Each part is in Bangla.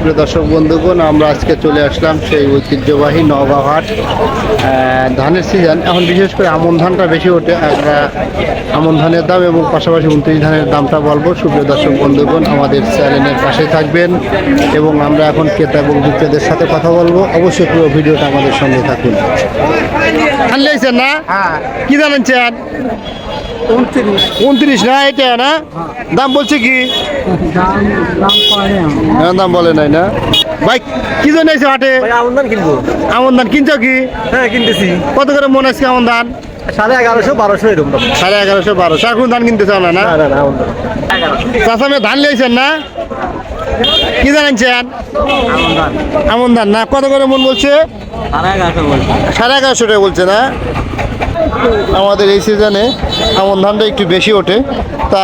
সুপ্রিয় দর্শক বন্ধুগণ আমরা আজকে চলে আসলাম সেই ঐতিহ্যবাহী নওগাঁ হাট ধানের সিজন এখন বিশেষ করে আমন ধানটা বেশি ওঠে আমরা আমন ধানের দাম এবং পাশাপাশি উনত্রিশ ধানের দামটা বলব। সুপ্রিয় দর্শক বন্ধুগণ আমাদের চ্যানেলের পাশে থাকবেন এবং আমরা এখন ক্রেতা এবং বিক্রেতাদের সাথে কথা বলব। অবশ্যই পুরো ভিডিওটা আমাদের সঙ্গে থাকুন। ধান লেগেছেন না কি ধান আনছেন উনত্রিশ। না এটা না? দাম বলছে কি? হ্যাঁ দাম বলে নাই না। ভাই কি জন্য এসে হাটে আমন ধান কিনবো। আমন ধান কিনছো কি? হ্যাঁ কিনতেছি। কত করে মনে আজকে আমন ধান সাড়ে এগারোশো বারোশো এরকম। সাড়ে এগারোশো বারোশো। এখন ধান কিনতে চাও না? ধান লিয়েছেন না? কি আমন ধান না কত করে মন বলছে। সাড়ে এগারোশো টাকা বলছে না? আমাদের এই সিজনে আমন ধানটা একটু বেশি ওঠে। তা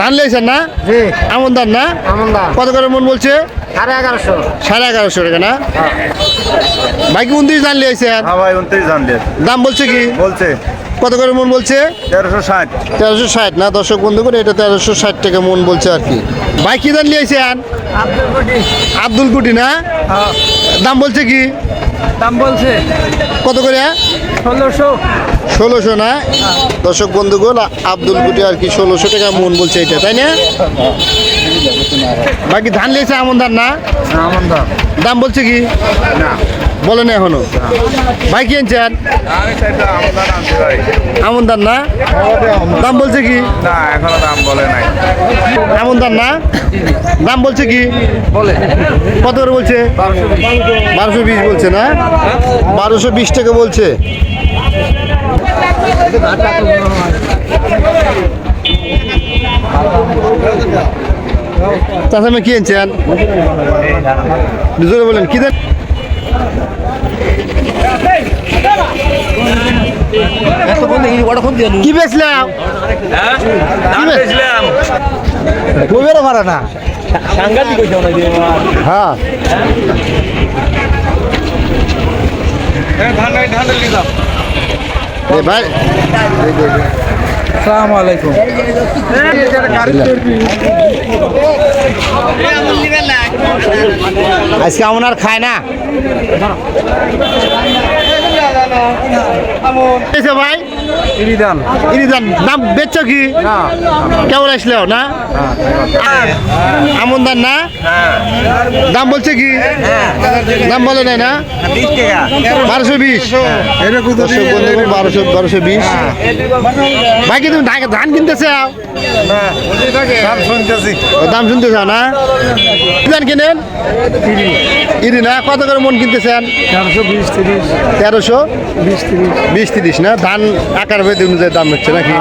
ধান লিয়েছেন না? আমন ধান না? আমন ধান। কত করে মন বলছে? সাড়ে এগারোশো। সাড়ে এগারোশো টাকা না? ভাই কি উনত্রিশ ধান লিয়েছেন হ্যাঁ ভাই উনত্রিশ ধান দিয়ে দাম বলছে কি? বলছে। কত করে মন বলছে? তেরোশো ষাট। তেরোশো ষাট না দর্শক বন্ধু করে এটা তেরোশো ষাট টাকা মন বলছে আর কি। ভাই কি ধান লিয়েছেন আব্দুল কুটি। না? দাম বলছে কি? দাম বলছে কত করে? ষোলোশো। ষোলোশো না? দর্শক বন্ধুগুল আব্দুল কুটি আর কি ষোলোশো টাকা মন বলছে এটা তাই না? বাকি ধান লিয়েছে আমন ধান না আমন ধান। দাম বলছে কি? না। বলে না এখনও। ভাই কি আনছেন? আমন ধান না? দাম বলছে কি? দাম বলে আমন ধান না? দাম বলছে কি? কত করে বলছে? বারোশো বিশ বলছে না? বারোশো বিশ টাকা বলছে। তাছাড়া কি আনছেন? বলেন, কি দেন? কি বেচলাম না সাংঘাতিক মনে হয় হ্যাঁ ভাই আসসালামু আলাইকুম আজকে আমার আর খায় না। এসে ভাই ইরিদান। ইরিদান দাম বেচছ কি? না। কেমন আসলেও না? আমন দান না? দাম বলছে কি? দাম বলে নাই না? বারোশো বিশ। বারোশো বারোশো বিশ। ভাই কি তুমি ধান- ধান শুনতেছি। দাম শুনতে চাও না? কি ধান কিনেন? ইরি। না? কত করে মন কিনতেছেন? চারশো বিশ তিরিশ। তেরোশো? বিশ তিরিশ। বিশ তিরিশ না? ধান আকার ভেদে অনুযায়ী দাম হচ্ছে নাকি?